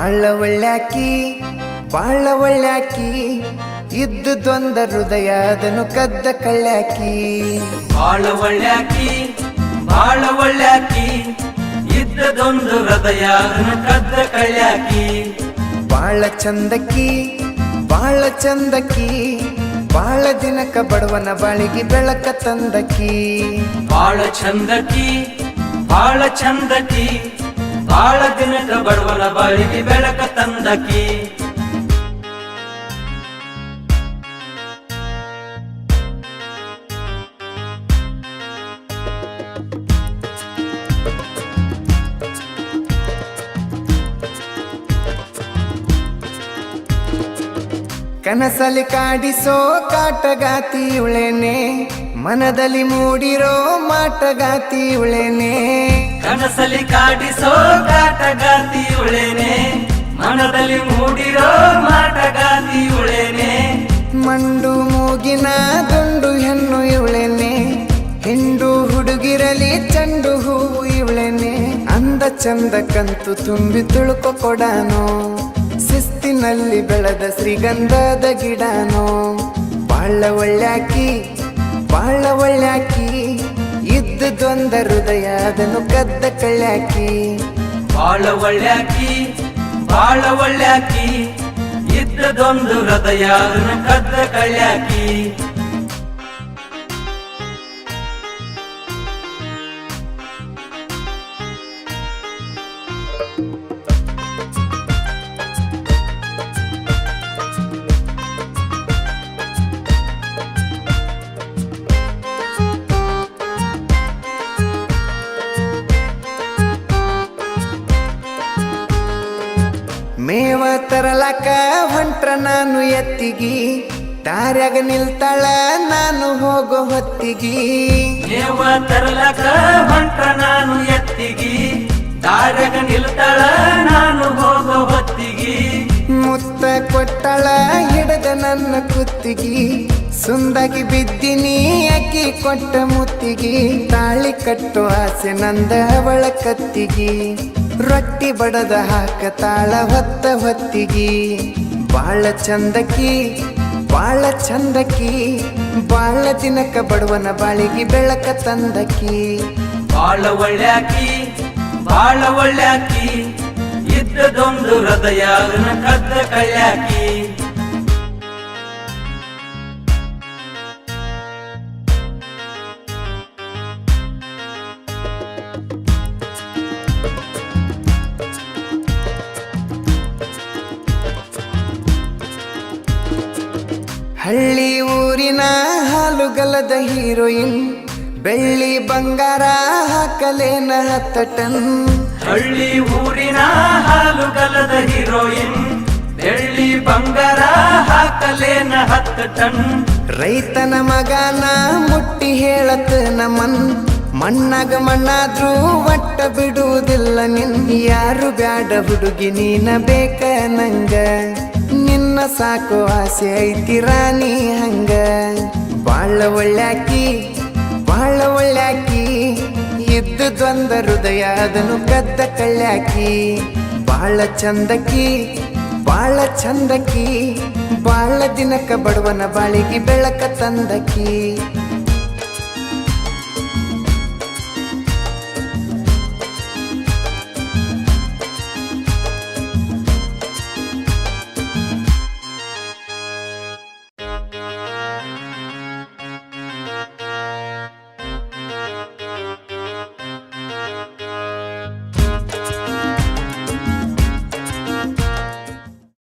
ಬಾಳ ಒಳ್ಳ್ಯಾಕಿ ಬಾಳ ಇದ್ದ ದ್ವಂದ ಹೃದಯ ಅದನ್ನು ಕದ್ದ ಕಳ್ಳ್ಯಾಕಿ ಬಾಳ ಒಳ್ಳ್ಯಾಕಿ ಬಾಳ ಇದ್ದ ಇದ್ದದೊಂದು ಹೃದಯ ಅದನ್ನು ಕದ್ದ ಕಳ್ಳಾಕಿ ಬಾಳ ಚಂದಕ್ಕಿ ಬಾಳ ಚಂದಕ್ಕಿ ಬಾಳ ದಿನಕ ಬಡವನ ಬಾಳಿಗೆ ಬೆಳಕ ತಂದಕಿ ಬಾಳ ಚಂದಕಿ ಬಾಳ ಚಂದಕಿ ಬಾಳ ದಿನದ ಬಡವನ ಬಾಳಿಗೆ ಬೆಳಕ ತಂದಕಿ ಕನಸಲಿ ಕಾಡಿಸೋ ಕಾಟಗಾತಿ ಉಳೆನೆ ಮನದಲ್ಲಿ ಮೂಡಿರೋ ಮಾಟಗಾತಿ ಉಳೇನೆ. ಕನಸಲಿ ಕಾಡಿಸೋ ಕಾಟಗಾತಿ ಉಳೇನೆ ಮನದಲ್ಲಿ ಮೂಡಿರೋ ಮಾಟಗಾತಿ ಉಳೇನೆ ಮಂಡು ಮೂಗಿನ ದುಂಡು ಹೆಣ್ಣು ಇವಳೇನೆ, ಹಿಂಡು ಹುಡುಗಿರಲಿ ಚಂಡು ಹೂವು ಇವಳೇನೆ. ಅಂದ ಚಂದ ಕಂತು ತುಂಬಿ ತುಳುಕೊ ಕೊಡಾನೋ, ಶಿಸ್ತಿನಲ್ಲಿ ಬೆಳೆದ ಶ್ರೀಗಂಧದ ಗಿಡನೋ. ಬಾಳ ಒಳ್ಳ್ಯಾಕಿ ಬಾಳ ಒಳ್ಳ್ಯಾಕಿ ಇದ್ದುದೊಂದ ಹೃದಯ ಅದನ್ನು ಕದ್ದ ಕಳ್ಳ್ಯಾಕಿ ಬಾಳ ಒಳ್ಳ್ಯಾಕಿ ಬಾಳ ಒಳ್ಳ್ಯಾಕಿ ಇದ್ದದೊಂದು ಹೃದಯ ಅದನ್ನು ಕದ್ದ ಕಳ್ಯಾಕಿ. ಮೇವ ತರಲಕ ಹೊಂಟ್ರ ನಾನು ಎತ್ತಿಗಿ. ದಾರ್ಯಾಗ ನಿಲ್ತಾಳ ನಾನು ಹೋಗೋ ಹೊತ್ತಿಗಿ. ಮೇವ ತರಲಕ ಹೊಂಟ್ರ ನಾನು ಎತ್ತಿಗಿ. ದಾರ್ಯಾಗ ನಿಲ್ತಾಳ ನಾನು ಹೋಗೋ ಹೊತ್ತಿಗಿ. ಮುತ್ತ ಕೊಟ್ಟಳ ಹಿಡದ ನನ್ನ ಕುತ್ತಿಗಿ. ಸುಂದಾಗಿ ಬಿದ್ದಿನಿ ಅಕ್ಕಿ ಕೊಟ್ಟ ಮುತ್ತಿಗಿ. ತಾಳಿ ಕಟ್ಟೋ ಆಸೆ ನಂದ ಅವಳ ಕತ್ತಿಗಿ. ರೊಟ್ಟಿ ಬಡದ ಹಾಕ ತಾಳ ಹೊತ್ತ ಹೊತ್ತಿಗಿ. ಬಾಳ ಚಂದಕಿ ಬಾಳ ಚಂದಕಿ ಬಾಳ ದಿನಕ ಬಡವನ ಬಾಳಿಗೆ ಬೆಳಕ ತಂದಕಿ ಬಾಳ ಒಳ್ಳ್ಯಾಕಿ ಬಾಳ ಒಳ್ಳ್ಯಾಕಿ, ಇದ್ದದೊಂದು ಹೃದಯ ಕದ್ದ ಕಳ್ಯಾಕಿ. ಹಳ್ಳಿ ಊರಿನ ಹಾಲುಗಲದ ಹೀರೋಯಿನ್ ಬೆಳ್ಳಿ ಬಂಗಾರ ಹಾಕಲೇನ ಹತ್ತಟನ್. ಹಳ್ಳಿ ಊರಿನ ಹಾಲುಗಲದ ಹೀರೋಯಿನ್ ಬೆಳ್ಳಿ ಬಂಗಾರ ಹಾಕಲೇನ ಹತ್ತಟನ್. ರೈತನ ಮಗನ ಮುಟ್ಟಿ ಹೇಳತ್ ನಮನ್ ಮಣ್ಣಾಗ ಮಣ್ಣಾದ್ರೂ ಒಟ್ಟ ಬಿಡುವುದಿಲ್ಲ ನಿನ್. ಯಾರು ಬ್ಯಾಡ ಹುಡುಗಿ ನೀನ ಬೇಕ ನಂಗ. ನಿನ್ನ ಸಾಕು ಆಸೆ ಐತಿ ರಾಣಿ ಹಂಗ? ಬಾಳ ಒಳ್ಳ್ಯಾಕಿ ಬಾಳ ಒಳ್ಳ್ಯಾಕಿ ದ್ವಂದ್ವ ಹೃದಯ ಅದನ್ನು ಕದ್ದ ಕಳ್ಳ್ಯಾಕಿ ಬಾಳ ಚಂದಕಿ ಬಾಳ ಚಂದಕಿ. ಬಾಳ ದಿನಕ ಬಡವನ ಬಾಳಿಗೆ ಬೆಳಕ ತಂದಕಿ.